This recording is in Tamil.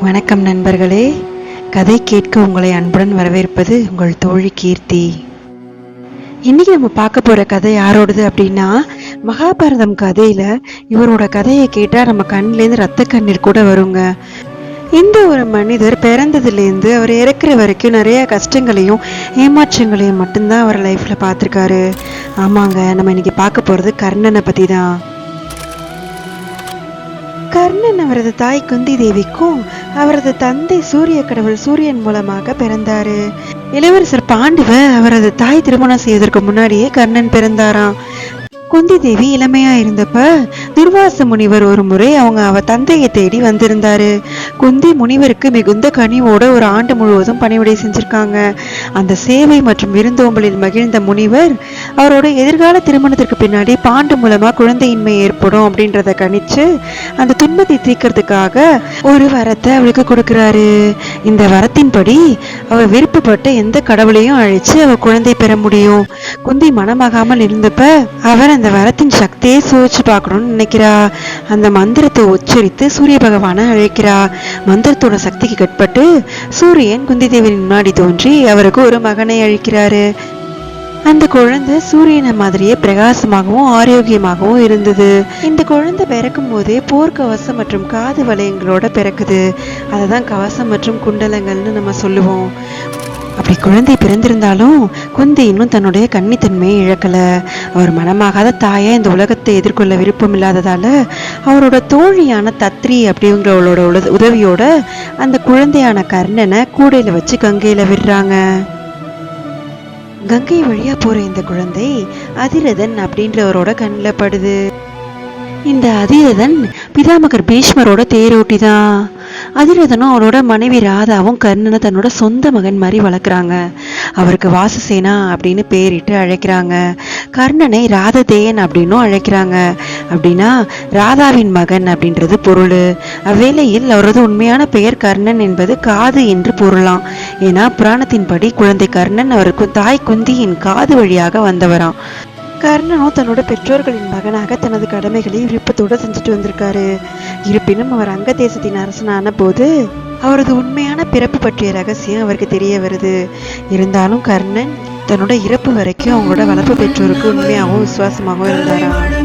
வணக்கம் நண்பர்களே. கதை கேட்க உங்களை அன்புடன் வரவேற்பது உங்கள் தோழி கீர்த்தி. இன்னைக்கு நம்ம பார்க்க போற கதை யாரோடது அப்படின்னா மகாபாரதம் கதையில இவரோட கதையை கேட்டா நம்ம கண்ணிலேருந்து ரத்த கண்ணீர் கூட வருங்க. இந்த ஒரு மனிதர் பிறந்ததுலேருந்து அவர் இறக்குற வரைக்கும் நிறைய கஷ்டங்களையும் ஏமாற்றங்களையும் மட்டும்தான் அவர் லைஃப்ல பார்த்துருக்காரு. ஆமாங்க நம்ம இன்னைக்கு பார்க்க போறது கர்ணனை பத்தி தான் கர்ணன் அவரது தாய் குந்தி தேவிக்கும் அவரது தந்தை சூரிய கடவுள் சூரியன் மூலமாக பிறந்தாரு. இளவரசர் பாண்டுவ அவரது தாய் திருமணம் செய்வதற்கு முன்னாடியே கர்ணன் பிறந்தாராம். குந்தி தேவி இளமையா இருந்தப்ப துர்வாச முனிவர் ஒரு முறை அவங்க அவ தந்தையை தேடி வந்திருந்தாரு. குந்தி முனிவருக்கு மிகுந்த கனிவோட ஒரு ஆண்டு முழுவதும் பணிவிடை செஞ்சிருக்காங்க. அந்த சேவை மற்றும் விருந்தோம்பலில் மகிழ்ந்த முனிவர் அவரோட எதிர்கால திருமணத்திற்கு பின்னாடி பாண்டு மூலமா குழந்தையின்மை ஏற்படும் அப்படின்றத கணிச்சு அந்த துன்பத்தை தீர்க்கறதுக்காக ஒரு வரத்தை அவளுக்கு கொடுக்கிறாரு. இந்த வரத்தின்படி அவ விருப்பப்பட்ட எந்த கடவுளையும் அழைச்சு அவ குழந்தை பெற முடியும். குந்தி மனமாகாமல் இருந்தப்ப அவர் அந்த வரத்தின் சக்தியை சோதிச்சு பார்க்கணும்னு நினைக்கிறா. அந்த மந்திரத்தை உச்சரித்து சூரிய பகவானை அழைக்கிறா. மந்திரத்தோட சக்திக்கு கட்பட்டு சூரியன் குந்தி தேவியின் முன்னாடி தோன்றி அவருக்கு ஒரு மகனை அழிக்கிறாரு. அந்த குழந்தை சூரியனை மாதிரியே பிரகாசமாகவும் ஆரோக்கியமாகவும் இருந்தது. இந்த குழந்தை பிறக்கும் போதே போர்க்கவசம் மற்றும் காது வளையங்களோட பிறக்குது. அதை தான் கவசம் மற்றும் குண்டலங்கள்னு நம்ம சொல்லுவோம். அப்படி குழந்தை பிறந்திருந்தாலும் குந்தி இன்னும் தன்னுடைய கன்னித்தன்மையை இழக்கலை. அவர் மனமாகாத தாயை இந்த உலகத்தை எதிர்கொள்ள விருப்பம் இல்லாததால் அவரோட தோழியான தத்ரி அப்படிங்கிறவளோட உல- உதவியோட அந்த குழந்தையான கர்ணனை கூடையில் வச்சு கங்கையில் விடுறாங்க. கங்கை வழியாக போகிற இந்த குழந்தை அதிரதன் அப்படின்றவரோட கண்ணில் படுது. இந்த அதிரதன் பிதாமகர் பீஷ்மரோட தேரோட்டி தான் அதிரதனும் அவரோட மனைவி ராதாவும் கர்ணனை தன்னோட சொந்த மகன் மாதிரி வளர்க்குறாங்க. அவருக்கு வாசுசேனா அப்படின்னு பேரிட்டு அழைக்கிறாங்க. கர்ணனை ராததேயன் அப்படின்னும் அழைக்கிறாங்க. அப்படின்னா ராதாவின் மகன் அப்படின்றது பொருள். அவ்வேளையில் அவரது உண்மையான பெயர் கர்ணன் என்பது காது என்று பொருளாம். ஏன்னா புராணத்தின்படி குழந்தை கர்ணன் அவருக்கு தாய் குந்தியின் காது வழியாக வந்தவராம். கர்ணனும் தன்னோட பெற்றோர்களின் மகனாக தனது கடமைகளை விருப்பத்தோடு செஞ்சுட்டு வந்திருக்காரு. இருப்பினும் அவர் அங்க தேசத்தின் அரசனான போது அவரது உண்மையான பிறப்பு பற்றிய ரகசியம் அவருக்கு தெரிய வருது. இருந்தாலும் கர்ணன் தன்னோட இறப்பு வரைக்கும் அவங்களோட வளர்ப்பு பெற்றோருக்கு உண்மையாகவும் விசுவாசமாகவும் இருந்தாராம்.